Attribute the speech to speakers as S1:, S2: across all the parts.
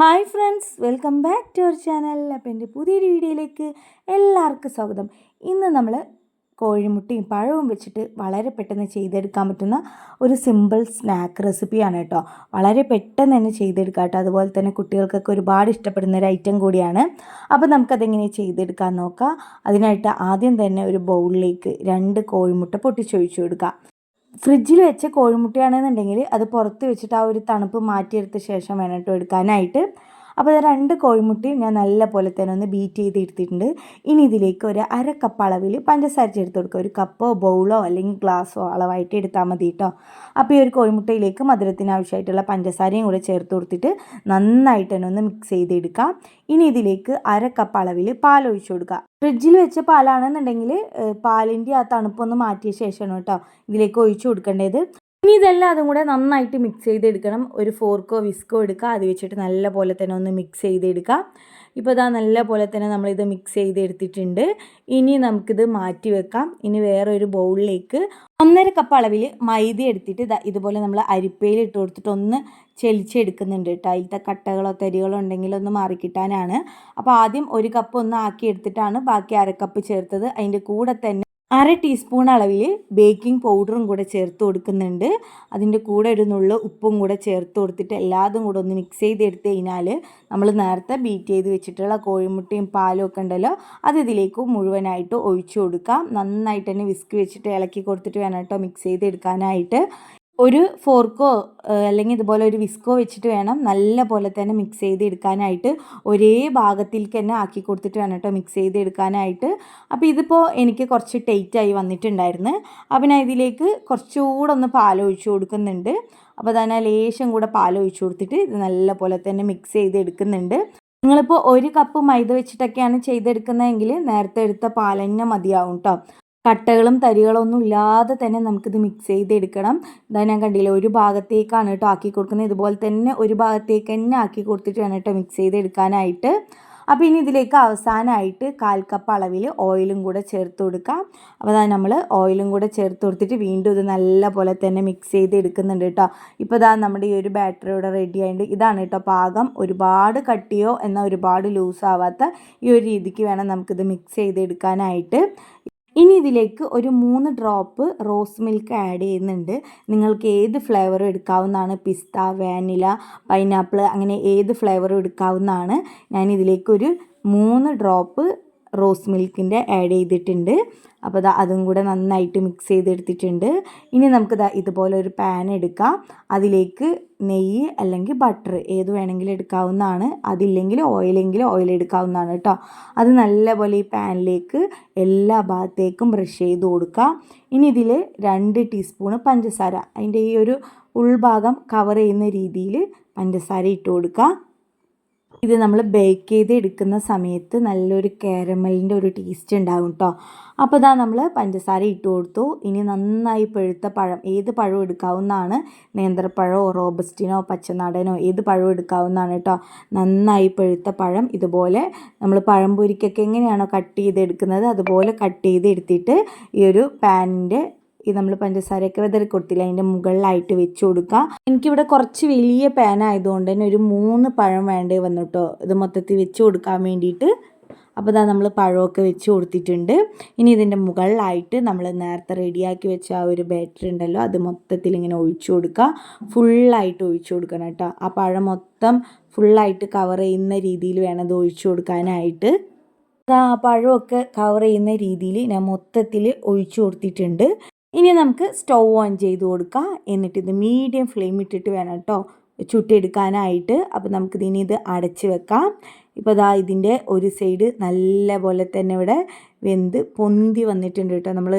S1: hi friends welcome back to our channel അപ്പോൾ എൻ്റെ പുതിയൊരു വീഡിയോയിലേക്ക് എല്ലാവർക്കും സ്വാഗതം ഇന്ന് നമ്മൾ കോഴിമുട്ടയും പഴവും വെച്ചിട്ട് വളരെ പെട്ടെന്ന് ചെയ്തെടുക്കാൻ പറ്റുന്ന ഒരു സിമ്പിൾ സ്നാക്ക് റെസിപ്പിയാണ് കേട്ടോ വളരെ പെട്ടെന്ന് തന്നെ ചെയ്തെടുക്കാം കേട്ടോ അതുപോലെ തന്നെ കുട്ടികൾക്കൊക്കെ ഒരുപാട് ഇഷ്ടപ്പെടുന്ന ഒരു ഐറ്റം കൂടിയാണ് അപ്പോൾ നമുക്കതെങ്ങനെ ചെയ്തെടുക്കാൻ നോക്കാം അതിനായിട്ട് ആദ്യം തന്നെ ഒരു ബൗളിലേക്ക് രണ്ട് കോഴിമുട്ട പൊട്ടിച്ചൊഴിച്ചു കൊടുക്കുക ഫ്രിഡ്ജിൽ വെച്ച കോഴിമുട്ടയാണെന്നുണ്ടെങ്കിൽ അത് പുറത്ത് വെച്ചിട്ട് ആ ഒരു തണുപ്പ് മാറ്റിയെടുത്ത ശേഷം വേണം കേട്ടോ എടുക്കാനായിട്ട് അപ്പോൾ ഇത് രണ്ട് കോഴിമുട്ടി ഞാൻ നല്ല പോലെ തന്നെ ഒന്ന് ബീറ്റ് ചെയ്ത് എടുത്തിട്ടുണ്ട് ഇനി ഇതിലേക്ക് ഒരു അര കപ്പ് അളവിൽ പഞ്ചസാര ചേർത്ത് കൊടുക്കുക ഒരു കപ്പോ ബൗളോ അല്ലെങ്കിൽ ഗ്ലാസ്സോ അളവായിട്ട് എടുത്താൽ മതി കേട്ടോ അപ്പോൾ ഈ ഒരു കോഴിമുട്ടയിലേക്ക് മധുരത്തിന് ആവശ്യമായിട്ടുള്ള പഞ്ചസാരയും കൂടെ ചേർത്ത് കൊടുത്തിട്ട് നന്നായിട്ട് തന്നെ ഒന്ന് മിക്സ് ചെയ്തെടുക്കാം ഇനി ഇതിലേക്ക് അര കപ്പ് അളവിൽ പാൽ കൊടുക്കുക ഫ്രിഡ്ജിൽ വെച്ച പാലാണെന്നുണ്ടെങ്കിൽ പാലിൻ്റെ ആ തണുപ്പൊന്ന് മാറ്റിയ ശേഷമാണ് കേട്ടോ ഇതിലേക്ക് ഒഴിച്ചു കൊടുക്കേണ്ടത് ഇനി ഇതെല്ലാം അതും കൂടെ നന്നായിട്ട് മിക്സ് ചെയ്തെടുക്കണം ഒരു ഫോർക്കോ വിസ്കോ എടുക്കുക അത് വെച്ചിട്ട് നല്ല പോലെ തന്നെ ഒന്ന് മിക്സ് ചെയ്തെടുക്കുക ഇപ്പോൾ ഇതാ നല്ല പോലെ തന്നെ നമ്മളിത് മിക്സ് ചെയ്തെടുത്തിട്ടുണ്ട് ഇനി നമുക്കിത് മാറ്റി വെക്കാം ഇനി വേറെ ഒരു ബൗളിലേക്ക് ഒന്നര കപ്പ് അളവിൽ മൈദ എടുത്തിട്ട് ഇതാ ഇതുപോലെ നമ്മൾ അരിപ്പയിൽ ഇട്ട് കൊടുത്തിട്ട് ഒന്ന് ചലിച്ചെടുക്കുന്നുണ്ട് കേട്ടോ അതിലത്തെ കട്ടകളോ തരികളോ ഉണ്ടെങ്കിൽ ഒന്ന് മാറിക്കിട്ടാനാണ് അപ്പോൾ ആദ്യം ഒരു കപ്പ് ഒന്ന് ആക്കി എടുത്തിട്ടാണ് ബാക്കി അര കപ്പ് ചേർത്തത് അതിൻ്റെ കൂടെ തന്നെ അര ടീസ്പൂൺ അളവിൽ ബേക്കിംഗ് പൗഡറും കൂടെ ചേർത്ത് കൊടുക്കുന്നുണ്ട് അതിൻ്റെ കൂടെ ഇടുന്നുള്ള ഉപ്പും കൂടെ ചേർത്ത് കൊടുത്തിട്ട് എല്ലാതും കൂടെ ഒന്ന് മിക്സ് ചെയ്തെടുത്ത് കഴിഞ്ഞാൽ നമ്മൾ നേരത്തെ ബീറ്റ് ചെയ്ത് വെച്ചിട്ടുള്ള കോഴിമുട്ടയും പാലും ഒക്കെ ഉണ്ടല്ലോ അത് ഇതിലേക്ക് മുഴുവനായിട്ട് ഒഴിച്ചു കൊടുക്കാം നന്നായിട്ട് തന്നെ വിസ്ക് വെച്ചിട്ട് ഇളക്കി കൊടുത്തിട്ട് വേണം കേട്ടോ മിക്സ് ചെയ്തെടുക്കാനായിട്ട് ഒരു ഫോർക്കോ അല്ലെങ്കിൽ ഇതുപോലെ ഒരു വിസ്കോ വെച്ചിട്ട് വേണം നല്ല പോലെ തന്നെ മിക്സ് ചെയ്ത് എടുക്കാനായിട്ട് ഒരേ ഭാഗത്തിലേക്ക് തന്നെ ആക്കി കൊടുത്തിട്ട് വേണം കേട്ടോ മിക്സ് ചെയ്ത് എടുക്കാനായിട്ട് അപ്പോൾ ഇതിപ്പോൾ എനിക്ക് കുറച്ച് ടൈറ്റായി വന്നിട്ടുണ്ടായിരുന്നു അപ്പം ഞാൻ ഇതിലേക്ക് കുറച്ചുകൂടെ ഒന്ന് ഒഴിച്ചു കൊടുക്കുന്നുണ്ട് അപ്പോൾ തന്നെ ലേശം കൂടെ ഒഴിച്ചു കൊടുത്തിട്ട് ഇത് നല്ല പോലെ തന്നെ മിക്സ് ചെയ്ത് എടുക്കുന്നുണ്ട് നിങ്ങളിപ്പോൾ ഒരു കപ്പ് മൈദ വെച്ചിട്ടൊക്കെയാണ് ചെയ്തെടുക്കുന്നതെങ്കിൽ നേരത്തെ എടുത്ത പാലന്നെ മതിയാവും കേട്ടോ കട്ടകളും തരികളും ഒന്നും ഇല്ലാതെ തന്നെ നമുക്കിത് മിക്സ് ചെയ്തെടുക്കണം ഇതാ ഞാൻ കണ്ടില്ല ഒരു ഭാഗത്തേക്കാണ് കേട്ടോ ആക്കി കൊടുക്കുന്നത് ഇതുപോലെ തന്നെ ഒരു ഭാഗത്തേക്ക് തന്നെ ആക്കി കൊടുത്തിട്ട് വേണം കേട്ടോ മിക്സ് ചെയ്തെടുക്കാനായിട്ട് അപ്പോൾ ഇനി ഇതിലേക്ക് അവസാനമായിട്ട് കാൽ കപ്പ് അളവിൽ ഓയിലും കൂടെ ചേർത്ത് കൊടുക്കാം അപ്പോൾ അതാ നമ്മൾ ഓയിലും കൂടെ ചേർത്ത് കൊടുത്തിട്ട് വീണ്ടും ഇത് നല്ല പോലെ തന്നെ മിക്സ് ചെയ്ത് എടുക്കുന്നുണ്ട് കേട്ടോ ഇപ്പോൾ ഇതാ നമ്മുടെ ഈ ഒരു ബാറ്ററി ഇവിടെ റെഡി ആയിട്ടുണ്ട് ഇതാണ് കേട്ടോ പാകം ഒരുപാട് കട്ടിയോ എന്നാൽ ഒരുപാട് ലൂസ് ആവാത്ത ഈ ഒരു രീതിക്ക് വേണം നമുക്കിത് മിക്സ് ചെയ്തെടുക്കാനായിട്ട് ഇനി ഇതിലേക്ക് ഒരു മൂന്ന് ഡ്രോപ്പ് റോസ് മിൽക്ക് ആഡ് ചെയ്യുന്നുണ്ട് നിങ്ങൾക്ക് ഏത് ഫ്ലേവറും എടുക്കാവുന്നതാണ് പിസ്ത വാനില പൈനാപ്പിൾ അങ്ങനെ ഏത് ഫ്ലേവറും എടുക്കാവുന്നതാണ് ഞാൻ ഇതിലേക്കൊരു മൂന്ന് ഡ്രോപ്പ് റോസ് മിൽക്കിൻ്റെ ആഡ് ചെയ്തിട്ടുണ്ട് അപ്പോൾ ദാ അതും കൂടെ നന്നായിട്ട് മിക്സ് ചെയ്തെടുത്തിട്ടുണ്ട് ഇനി നമുക്ക് ദാ ഇതുപോലെ ഒരു പാൻ എടുക്കാം അതിലേക്ക് നെയ്യ് അല്ലെങ്കിൽ ബട്ടർ ഏത് വേണമെങ്കിലും എടുക്കാവുന്നതാണ് അതില്ലെങ്കിൽ ഓയിലെങ്കിൽ ഓയിൽ എടുക്കാവുന്നതാണ് കേട്ടോ അത് നല്ലപോലെ ഈ പാനിലേക്ക് എല്ലാ ഭാഗത്തേക്കും ബ്രഷ് ചെയ്ത് കൊടുക്കാം ഇനി ഇതിൽ രണ്ട് ടീസ്പൂണ് പഞ്ചസാര അതിൻ്റെ ഈ ഒരു ഉൾഭാഗം കവർ ചെയ്യുന്ന രീതിയിൽ പഞ്ചസാര ഇട്ട് കൊടുക്കുക ഇത് നമ്മൾ ബേക്ക് ചെയ്ത് എടുക്കുന്ന സമയത്ത് നല്ലൊരു കാരമലിൻ്റെ ഒരു ടേസ്റ്റ് ഉണ്ടാകും കേട്ടോ അപ്പോൾ ഇതാ നമ്മൾ പഞ്ചസാര ഇട്ട് കൊടുത്തു ഇനി നന്നായി പഴുത്ത പഴം ഏത് പഴം എടുക്കാവുന്നതാണ് നേന്ത്രപ്പഴമോ റോബസ്റ്റിനോ പച്ചനാടനോ ഏത് പഴം എടുക്കാവുന്നതാണ് കേട്ടോ നന്നായി പഴുത്ത പഴം ഇതുപോലെ നമ്മൾ പഴംപൊരിക്കൊക്കെ എങ്ങനെയാണോ കട്ട് ചെയ്ത് എടുക്കുന്നത് അതുപോലെ കട്ട് ചെയ്ത് എടുത്തിട്ട് ഈ ഒരു പാനിൻ്റെ ഈ നമ്മൾ പഞ്ചസാരയൊക്കെ വിതറി കൊടുത്തില്ല അതിൻ്റെ മുകളിലായിട്ട് വെച്ച് കൊടുക്കുക എനിക്കിവിടെ കുറച്ച് വലിയ പാൻ ആയതുകൊണ്ട് തന്നെ ഒരു മൂന്ന് പഴം വേണ്ടേ വന്നിട്ടോ ഇത് മൊത്തത്തിൽ വെച്ച് കൊടുക്കാൻ വേണ്ടിയിട്ട് അപ്പോൾ ഇതാ നമ്മൾ പഴമൊക്കെ വെച്ച് കൊടുത്തിട്ടുണ്ട് ഇനി ഇതിൻ്റെ മുകളിലായിട്ട് നമ്മൾ നേരത്തെ റെഡിയാക്കി വെച്ച ആ ഒരു ബാറ്ററി ഉണ്ടല്ലോ അത് മൊത്തത്തിൽ ഇങ്ങനെ ഒഴിച്ചു കൊടുക്കുക ഫുള്ളായിട്ട് ഒഴിച്ചു കൊടുക്കണം കേട്ടോ ആ പഴം മൊത്തം ഫുള്ളായിട്ട് കവർ ചെയ്യുന്ന രീതിയിൽ വേണം അത് ഒഴിച്ചു കൊടുക്കാനായിട്ട് ആ പഴമൊക്കെ കവർ ചെയ്യുന്ന രീതിയിൽ ഞാൻ മൊത്തത്തിൽ ഒഴിച്ചു കൊടുത്തിട്ടുണ്ട് ഇനി നമുക്ക് സ്റ്റൗ ഓൺ ചെയ്ത് കൊടുക്കുക എന്നിട്ട് ഇത് മീഡിയം ഫ്ലെയിം ഇട്ടിട്ട് വേണം കേട്ടോ ചുട്ടെടുക്കാനായിട്ട് അപ്പോൾ ഇനി ഇത് അടച്ച് വെക്കാം ഇപ്പോൾ ഇതാ ഇതിൻ്റെ ഒരു സൈഡ് നല്ല പോലെ തന്നെ ഇവിടെ വെന്ത് പൊന്തി വന്നിട്ടുണ്ട് കേട്ടോ നമ്മൾ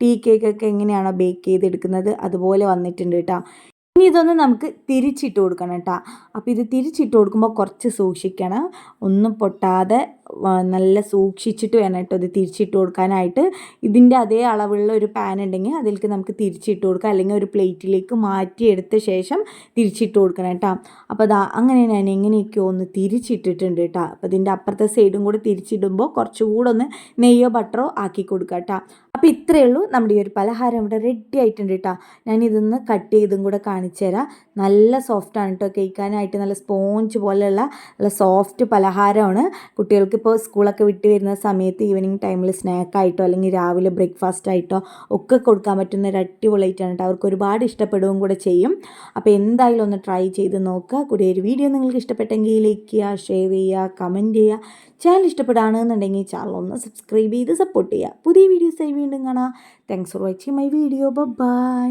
S1: ടീ കേക്കൊക്കെ എങ്ങനെയാണോ ബേക്ക് ചെയ്തെടുക്കുന്നത് അതുപോലെ വന്നിട്ടുണ്ട് കേട്ടോ ഇനി ഇതൊന്ന് നമുക്ക് തിരിച്ചിട്ട് കൊടുക്കണം കേട്ടോ അപ്പോൾ ഇത് തിരിച്ചിട്ട് കൊടുക്കുമ്പോൾ കുറച്ച് സൂക്ഷിക്കണം ഒന്നും പൊട്ടാതെ നല്ല സൂക്ഷിച്ചിട്ട് വേണം കേട്ടോ ഇത് തിരിച്ചിട്ട് കൊടുക്കാനായിട്ട് ഇതിൻ്റെ അതേ അളവുള്ള ഒരു പാൻ ഉണ്ടെങ്കിൽ അതിലേക്ക് നമുക്ക് തിരിച്ചിട്ട് കൊടുക്കാം അല്ലെങ്കിൽ ഒരു പ്ലേറ്റിലേക്ക് മാറ്റിയെടുത്ത ശേഷം തിരിച്ചിട്ട് കൊടുക്കണം കേട്ടോ അപ്പോൾ അതാ അങ്ങനെ ഞാൻ എങ്ങനെയൊക്കെയോ ഒന്ന് തിരിച്ചിട്ടിട്ടുണ്ട് കേട്ടോ അപ്പോൾ ഇതിൻ്റെ അപ്പുറത്തെ സൈഡും കൂടി തിരിച്ചിടുമ്പോൾ കുറച്ചുകൂടെ ഒന്ന് നെയ്യോ ബട്ടറോ ആക്കി കൊടുക്കാം കേട്ടോ അപ്പോൾ ഇത്രയേ ഉള്ളൂ നമ്മുടെ ഈ ഒരു പലഹാരം ഇവിടെ റെഡി ആയിട്ടുണ്ട് കേട്ടോ ഞാൻ ഇതൊന്ന് കട്ട് ചെയ്തും കൂടെ കാണിച്ചു തരാം നല്ല സോഫ്റ്റാണ് കേട്ടോ കേൾക്കാനായിട്ട് നല്ല സ്പോഞ്ച് പോലെയുള്ള നല്ല സോഫ്റ്റ് പലഹാരമാണ് കുട്ടികൾക്ക് ഇപ്പോൾ സ്കൂളൊക്കെ വിട്ട് വരുന്ന സമയത്ത് ഈവനിങ് ടൈമിൽ സ്നാക്കായിട്ടോ അല്ലെങ്കിൽ രാവിലെ ബ്രേക്ക്ഫാസ്റ്റ് ആയിട്ടോ ഒക്കെ കൊടുക്കാൻ പറ്റുന്ന ഒരു അടിപൊളിയായിട്ടാണ് കേട്ടോ അവർക്ക് ഒരുപാട് ഇഷ്ടപ്പെടുകയും കൂടെ ചെയ്യും അപ്പോൾ എന്തായാലും ഒന്ന് ട്രൈ ചെയ്ത് നോക്കുക കൂടെ ഒരു വീഡിയോ നിങ്ങൾക്ക് ഇഷ്ടപ്പെട്ടെങ്കിൽ ലൈക്ക് ചെയ്യുക ഷെയർ ചെയ്യുക കമൻറ്റ് ചെയ്യുക ചാനൽ ഇഷ്ടപ്പെടുകയാണെന്നുണ്ടെങ്കിൽ ചാനൽ ഒന്ന് സബ്സ്ക്രൈബ് ചെയ്ത് സപ്പോർട്ട് ചെയ്യുക പുതിയ വീഡിയോസ് ആയി വീണ്ടും കാണാം thanks for watching my video by